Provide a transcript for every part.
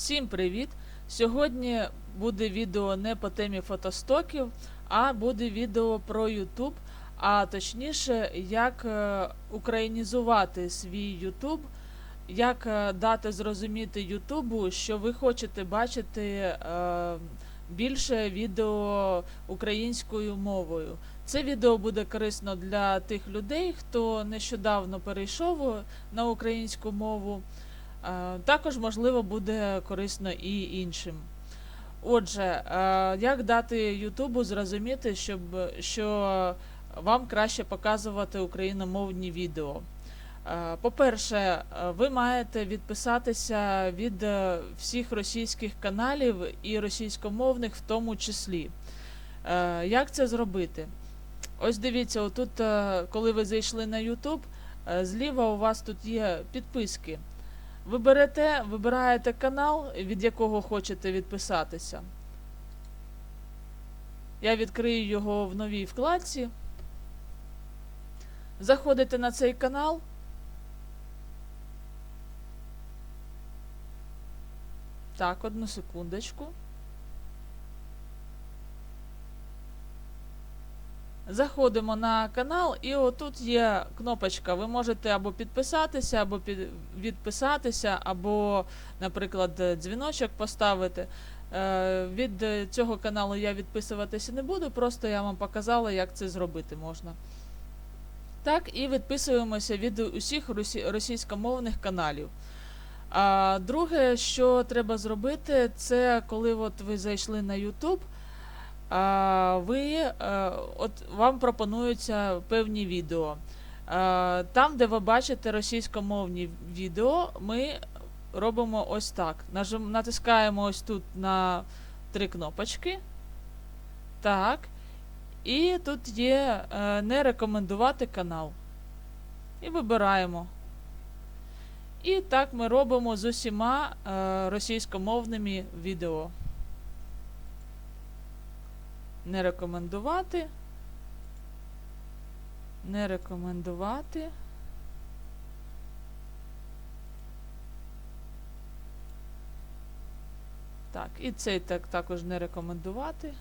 Всім привіт! Сьогодні буде відео не по темі фотостоків, а буде відео про YouTube, а точніше, як е, українізувати свій YouTube, як е, дати зрозуміти Ютубу, що ви хочете бачити е, більше відео українською мовою. Це відео буде корисно для тих людей, хто нещодавно перейшов на українську мову. Е, Також, можливо, буде корисно і іншим. Отже, е, як дати Ютубу зрозуміти, щоб, що вам краще показувати україномовні відео? Е, По-перше, ви маєте відписатися від всіх російських каналів і російськомовних в тому числі. Як це зробити? Ось дивіться, отут, коли ви зайшли на YouTube, зліва у вас тут є підписки. Ви берете, вибираєте канал, від якого хочете відписатися. Я відкрию його в новій вкладці. Заходите на цей канал. Так, одну секундочку. Заходимо на канал, і отут є кнопочка. Ви можете або підписатися, або під... відписатися, або, наприклад, дзвіночок поставити. Е, від цього каналу я відписуватися не буду, просто я вам показала, як це зробити можна. Так, і відписуємося від усіх росі... російськомовних каналів. А друге, що треба зробити, це коли от ви зайшли на YouTube. Ви, е, от вам пропонуються певні відео. Е, Там, де ви бачите російськомовні відео, ми робимо ось так. Натискаємо ось тут на три кнопочки. Так. І тут є е, не рекомендувати канал. І вибираємо. І так ми робимо з усіма російськомовними відео не рекомендувати. Не рекомендувати. Так, і цей так також не рекомендувати.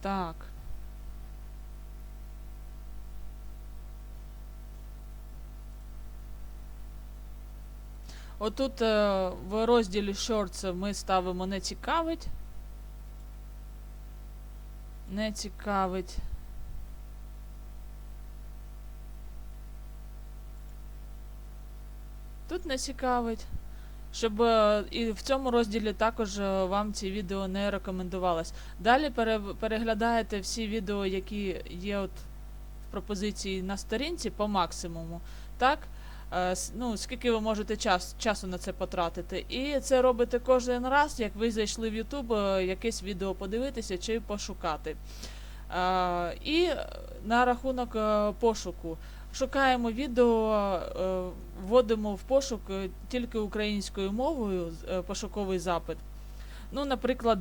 Так. Отут е, в розділі Shorts ми ставимо не цікавить. Не цікавить. Тут не цікавить. Щоб е, і в цьому розділі також е, вам ці відео не рекомендувалось. Далі пере, переглядаєте всі відео, які є от в пропозиції на сторінці по максимуму. Так? Е, ну, скільки ви можете час, часу на це потратити. І це робите кожен раз, як ви зайшли в YouTube, е, якесь відео подивитися чи пошукати. Е, і на рахунок пошуку. Шукаємо відео, вводимо в пошук тільки українською мовою пошуковий запит. Ну, наприклад,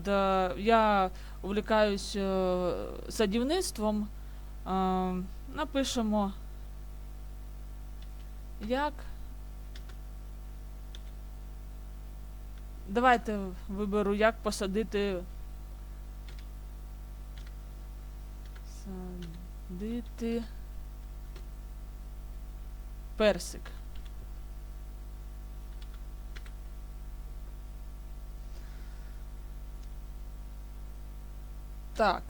я увлікаюсь садівництвом. Напишемо як. Давайте виберу, як посадити. Садити. Персик. Так.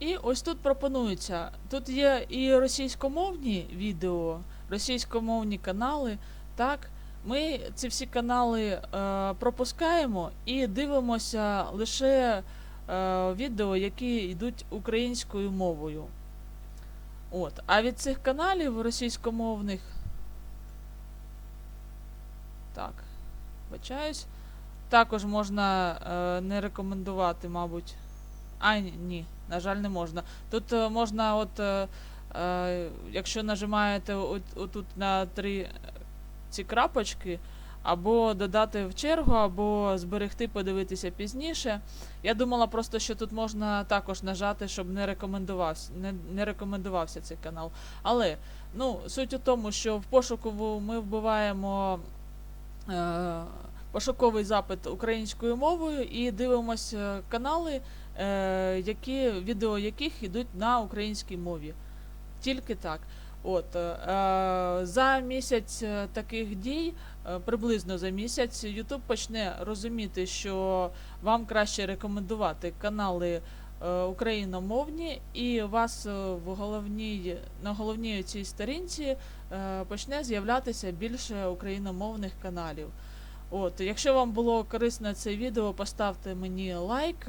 І ось тут пропонується. Тут є і російськомовні відео, російськомовні канали. Так, ми ці всі канали е, пропускаємо і дивимося лише е, відео, які йдуть українською мовою. От. А від цих каналів російськомовних. Так, бачаюсь. Також можна е, не рекомендувати, мабуть. А, ні, на жаль, не можна. Тут е, можна, от, е, е, якщо нажимаєте от, отут на три ці крапочки, або додати в чергу, або зберегти, подивитися пізніше. Я думала просто, що тут можна також нажати, щоб не рекомендувався, не, не рекомендувався цей канал. Але ну, суть у тому, що в пошуку ми вбиваємо е, пошуковий запит українською мовою і дивимося канали, які, відео яких йдуть на українській мові. Тільки так. От, е, за місяць е, таких дій, е, приблизно за місяць, YouTube почне розуміти, що вам краще рекомендувати канали е, україномовні, і вас е, в головній, на головній цій сторінці е, почне з'являтися більше україномовних каналів. От, якщо вам було корисно це відео, поставте мені лайк.